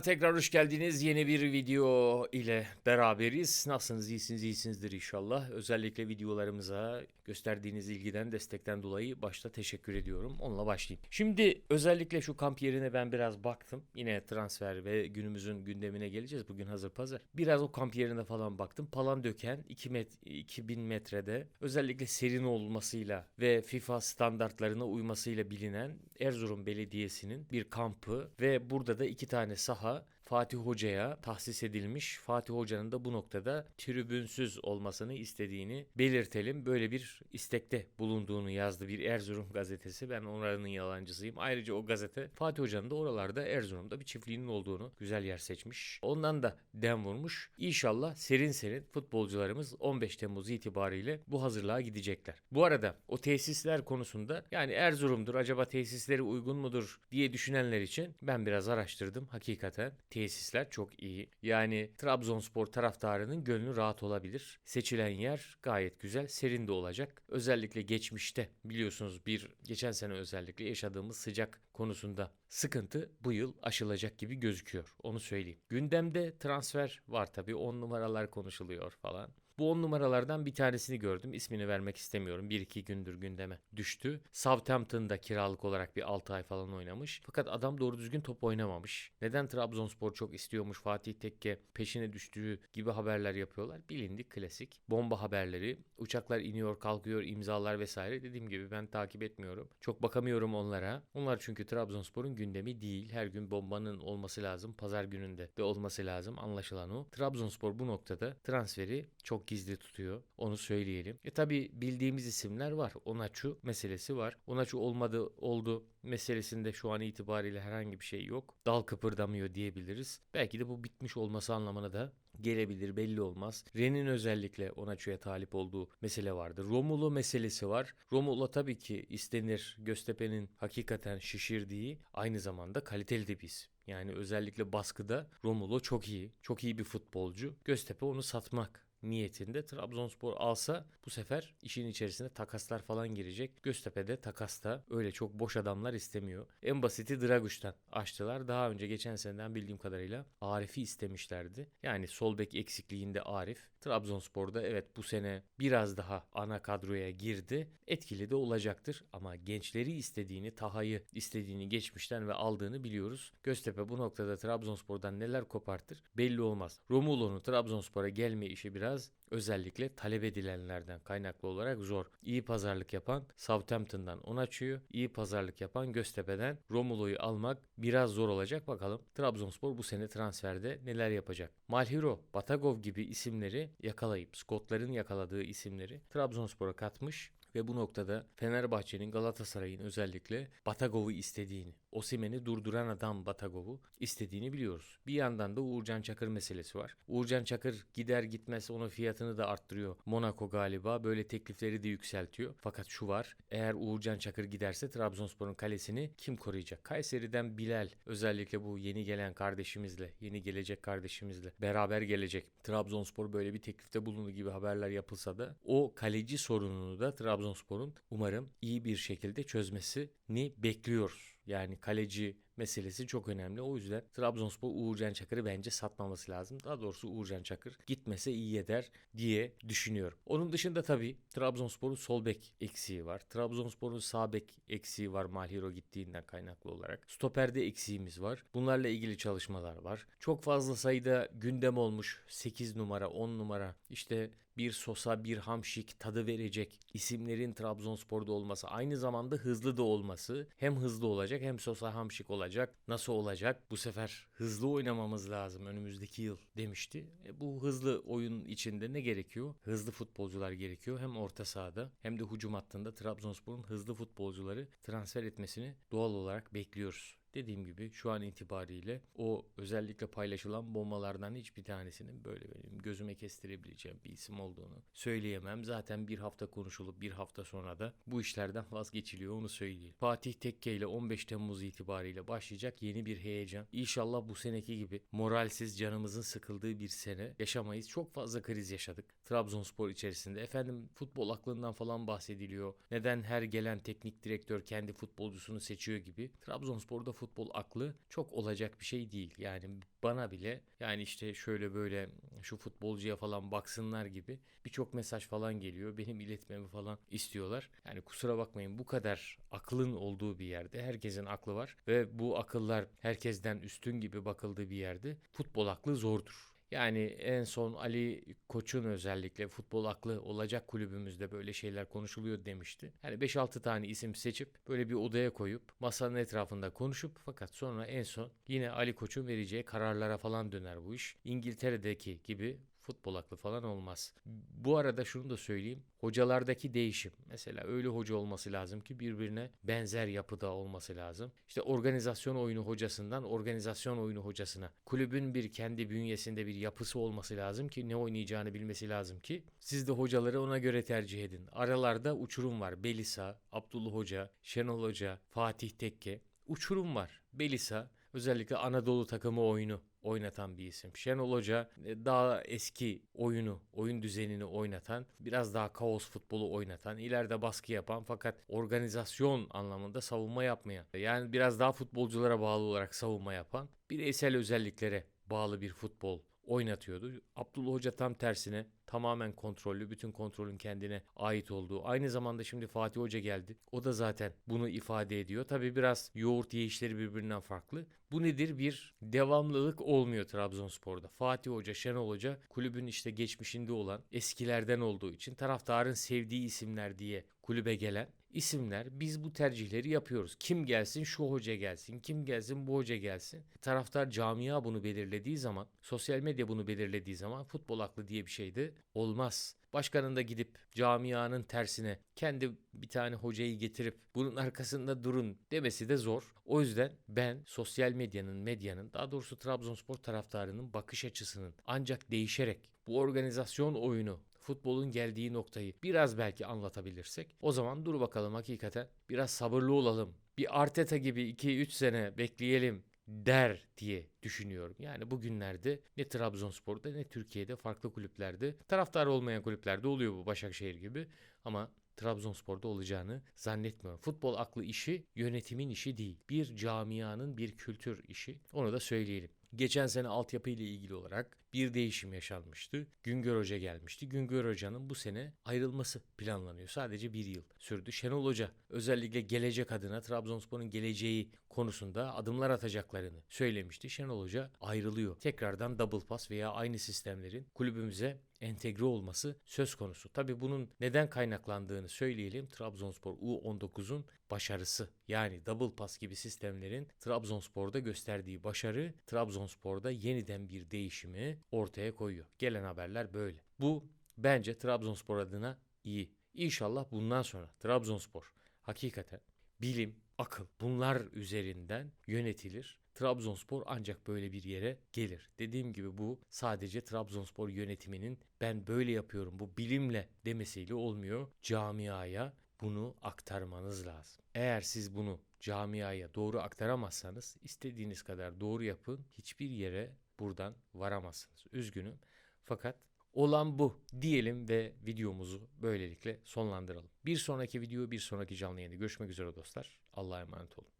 Tekrar hoş geldiniz. Yeni bir video ile beraberiz. Nasılsınız? İyisiniz, iyisinizdir inşallah. Özellikle videolarımıza gösterdiğiniz ilgiden, destekten dolayı başta teşekkür ediyorum. Onunla başlayayım. Şimdi özellikle şu kamp yerine ben biraz baktım. Yine transfer ve günümüzün gündemine geleceğiz. Bugün hazır pazar. Biraz o kamp yerine falan baktım. Palandöken 2 met 2000 metrede özellikle serin olmasıyla ve FIFA standartlarına uymasıyla bilinen Erzurum Belediyesi'nin bir kampı ve burada da iki tane saha 和 Fatih Hoca'ya tahsis edilmiş. Fatih Hoca'nın da bu noktada tribünsüz olmasını istediğini belirtelim. Böyle bir istekte bulunduğunu yazdı bir Erzurum gazetesi. Ben oranın yalancısıyım. Ayrıca o gazete Fatih Hoca'nın da oralarda Erzurum'da bir çiftliğinin olduğunu güzel yer seçmiş. Ondan da dem vurmuş. İnşallah serin serin futbolcularımız 15 Temmuz itibariyle bu hazırlığa gidecekler. Bu arada o tesisler konusunda yani Erzurum'dur acaba tesisleri uygun mudur diye düşünenler için ben biraz araştırdım. Hakikaten tesisler çok iyi. Yani Trabzonspor taraftarının gönlü rahat olabilir. Seçilen yer gayet güzel, serin de olacak. Özellikle geçmişte biliyorsunuz bir geçen sene özellikle yaşadığımız sıcak konusunda sıkıntı bu yıl aşılacak gibi gözüküyor. Onu söyleyeyim. Gündemde transfer var tabii. 10 numaralar konuşuluyor falan. Bu 10 numaralardan bir tanesini gördüm. İsmini vermek istemiyorum. 1-2 gündür gündeme düştü. Southampton'da kiralık olarak bir 6 ay falan oynamış. Fakat adam doğru düzgün top oynamamış. Neden Trabzonspor çok istiyormuş Fatih Tekke peşine düştüğü gibi haberler yapıyorlar. Bilindik klasik. Bomba haberleri. Uçaklar iniyor kalkıyor imzalar vesaire. Dediğim gibi ben takip etmiyorum. Çok bakamıyorum onlara. Onlar çünkü Trabzonspor'un gündemi değil. Her gün bombanın olması lazım. Pazar gününde de olması lazım. Anlaşılan o. Trabzonspor bu noktada transferi çok gizli tutuyor. Onu söyleyelim. E tabi bildiğimiz isimler var. Onaçu meselesi var. Onaçu olmadı oldu meselesinde şu an itibariyle herhangi bir şey yok. Dal kıpırdamıyor diyebiliriz. Belki de bu bitmiş olması anlamına da gelebilir belli olmaz. Ren'in özellikle Onaçu'ya talip olduğu mesele vardı. Romulo meselesi var. Romulo tabii ki istenir. Göztepe'nin hakikaten şişirdiği aynı zamanda kaliteli de biz. Yani özellikle baskıda Romulo çok iyi. Çok iyi bir futbolcu. Göztepe onu satmak niyetinde Trabzonspor alsa bu sefer işin içerisine takaslar falan girecek. Göztepe'de takasta öyle çok boş adamlar istemiyor. En basiti Draguş'tan açtılar. Daha önce geçen seneden bildiğim kadarıyla Arif'i istemişlerdi. Yani sol bek eksikliğinde Arif. Trabzonspor'da evet bu sene biraz daha ana kadroya girdi. Etkili de olacaktır ama gençleri istediğini, Taha'yı istediğini geçmişten ve aldığını biliyoruz. Göztepe bu noktada Trabzonspor'dan neler kopartır belli olmaz. Romulo'nun Trabzonspor'a gelme işi biraz özellikle talep edilenlerden kaynaklı olarak zor. İyi pazarlık yapan Southampton'dan on açıyor. İyi pazarlık yapan Göztepe'den Romulo'yu almak biraz zor olacak. Bakalım Trabzonspor bu sene transferde neler yapacak. Malhiro, Batagov gibi isimleri yakalayıp Skotların yakaladığı isimleri Trabzonspor'a katmış ve bu noktada Fenerbahçe'nin Galatasaray'ın özellikle Batagov'u istediğini, Osimen'i durduran adam Batagov'u istediğini biliyoruz. Bir yandan da Uğurcan Çakır meselesi var. Uğurcan Çakır gider gitmez onun fiyatını da arttırıyor. Monaco galiba böyle teklifleri de yükseltiyor. Fakat şu var. Eğer Uğurcan Çakır giderse Trabzonspor'un kalesini kim koruyacak? Kayseri'den Bilal özellikle bu yeni gelen kardeşimizle, yeni gelecek kardeşimizle beraber gelecek. Trabzonspor böyle bir teklifte bulunduğu gibi haberler yapılsa da o kaleci sorununu da Trabzonspor'un umarım iyi bir şekilde çözmesini bekliyoruz. Yani kaleci meselesi çok önemli. O yüzden Trabzonspor Uğurcan Çakır'ı bence satmaması lazım. Daha doğrusu Uğurcan Çakır gitmese iyi eder diye düşünüyorum. Onun dışında tabii Trabzonspor'un sol bek eksiği var. Trabzonspor'un sağ bek eksiği var Malhiro gittiğinden kaynaklı olarak. Stoperde eksiğimiz var. Bunlarla ilgili çalışmalar var. Çok fazla sayıda gündem olmuş 8 numara 10 numara işte bir Sosa bir Hamşik tadı verecek isimlerin Trabzonspor'da olması aynı zamanda hızlı da olması hem hızlı olacak hem Sosa Hamşik olacak. Nasıl olacak? Bu sefer hızlı oynamamız lazım önümüzdeki yıl demişti. E, bu hızlı oyun içinde ne gerekiyor? Hızlı futbolcular gerekiyor. Hem orta sahada hem de hücum hattında Trabzonspor'un hızlı futbolcuları transfer etmesini doğal olarak bekliyoruz. Dediğim gibi şu an itibariyle o özellikle paylaşılan bombalardan hiçbir tanesinin böyle benim gözüme kestirebileceğim bir isim olduğunu söyleyemem. Zaten bir hafta konuşulup bir hafta sonra da bu işlerden vazgeçiliyor onu söyleyeyim. Fatih Tekke ile 15 Temmuz itibariyle başlayacak yeni bir heyecan. İnşallah bu seneki gibi moralsiz canımızın sıkıldığı bir sene yaşamayız. Çok fazla kriz yaşadık Trabzonspor içerisinde. Efendim futbol aklından falan bahsediliyor. Neden her gelen teknik direktör kendi futbolcusunu seçiyor gibi. Trabzonspor'da futbol aklı çok olacak bir şey değil. Yani bana bile yani işte şöyle böyle şu futbolcuya falan baksınlar gibi birçok mesaj falan geliyor. Benim iletmemi falan istiyorlar. Yani kusura bakmayın bu kadar aklın olduğu bir yerde herkesin aklı var ve bu akıllar herkesten üstün gibi bakıldığı bir yerde futbol aklı zordur. Yani en son Ali Koç'un özellikle futbol aklı olacak kulübümüzde böyle şeyler konuşuluyor demişti. Yani 5-6 tane isim seçip böyle bir odaya koyup masanın etrafında konuşup fakat sonra en son yine Ali Koç'un vereceği kararlara falan döner bu iş. İngiltere'deki gibi futbol aklı falan olmaz. Bu arada şunu da söyleyeyim. Hocalardaki değişim. Mesela öyle hoca olması lazım ki birbirine benzer yapıda olması lazım. İşte organizasyon oyunu hocasından organizasyon oyunu hocasına. Kulübün bir kendi bünyesinde bir yapısı olması lazım ki ne oynayacağını bilmesi lazım ki siz de hocaları ona göre tercih edin. Aralarda uçurum var. Belisa, Abdullah Hoca, Şenol Hoca, Fatih Tekke. Uçurum var. Belisa özellikle Anadolu takımı oyunu oynatan bir isim. Şenol Hoca e, daha eski oyunu, oyun düzenini oynatan, biraz daha kaos futbolu oynatan, ileride baskı yapan fakat organizasyon anlamında savunma yapmayan, yani biraz daha futbolculara bağlı olarak savunma yapan, bireysel özelliklere bağlı bir futbol oynatıyordu. Abdullah Hoca tam tersine tamamen kontrollü, bütün kontrolün kendine ait olduğu. Aynı zamanda şimdi Fatih Hoca geldi. O da zaten bunu ifade ediyor. Tabi biraz yoğurt yiyişleri birbirinden farklı. Bu nedir? Bir devamlılık olmuyor Trabzonspor'da. Fatih Hoca, Şenol Hoca kulübün işte geçmişinde olan eskilerden olduğu için taraftarın sevdiği isimler diye kulübe gelen isimler biz bu tercihleri yapıyoruz. Kim gelsin şu hoca gelsin, kim gelsin bu hoca gelsin. Taraftar camia bunu belirlediği zaman, sosyal medya bunu belirlediği zaman futbol aklı diye bir şey de olmaz. Başkanın da gidip camianın tersine kendi bir tane hocayı getirip bunun arkasında durun demesi de zor. O yüzden ben sosyal medyanın, medyanın daha doğrusu Trabzonspor taraftarının bakış açısının ancak değişerek bu organizasyon oyunu futbolun geldiği noktayı biraz belki anlatabilirsek o zaman dur bakalım hakikaten biraz sabırlı olalım. Bir Arteta gibi 2-3 sene bekleyelim der diye düşünüyorum. Yani bugünlerde ne Trabzonspor'da ne Türkiye'de farklı kulüplerde taraftar olmayan kulüplerde oluyor bu Başakşehir gibi ama Trabzonspor'da olacağını zannetmiyorum. Futbol aklı işi yönetimin işi değil. Bir camianın bir kültür işi. Onu da söyleyelim. Geçen sene altyapı ile ilgili olarak bir değişim yaşanmıştı. Güngör Hoca gelmişti. Güngör Hoca'nın bu sene ayrılması planlanıyor. Sadece bir yıl sürdü. Şenol Hoca özellikle gelecek adına Trabzonspor'un geleceği konusunda adımlar atacaklarını söylemişti. Şenol Hoca ayrılıyor. Tekrardan double pass veya aynı sistemlerin kulübümüze entegre olması söz konusu. Tabii bunun neden kaynaklandığını söyleyelim. Trabzonspor U19'un başarısı. Yani double pass gibi sistemlerin Trabzonspor'da gösterdiği başarı Trabzonspor'da yeniden bir değişimi ortaya koyuyor. Gelen haberler böyle. Bu bence Trabzonspor adına iyi. İnşallah bundan sonra Trabzonspor hakikaten bilim, akıl bunlar üzerinden yönetilir. Trabzonspor ancak böyle bir yere gelir. Dediğim gibi bu sadece Trabzonspor yönetiminin ben böyle yapıyorum bu bilimle demesiyle olmuyor. Camiaya bunu aktarmanız lazım. Eğer siz bunu camiaya doğru aktaramazsanız istediğiniz kadar doğru yapın hiçbir yere buradan varamazsınız. Üzgünüm fakat olan bu diyelim ve videomuzu böylelikle sonlandıralım. Bir sonraki video bir sonraki canlı yayında görüşmek üzere dostlar. Allah'a emanet olun.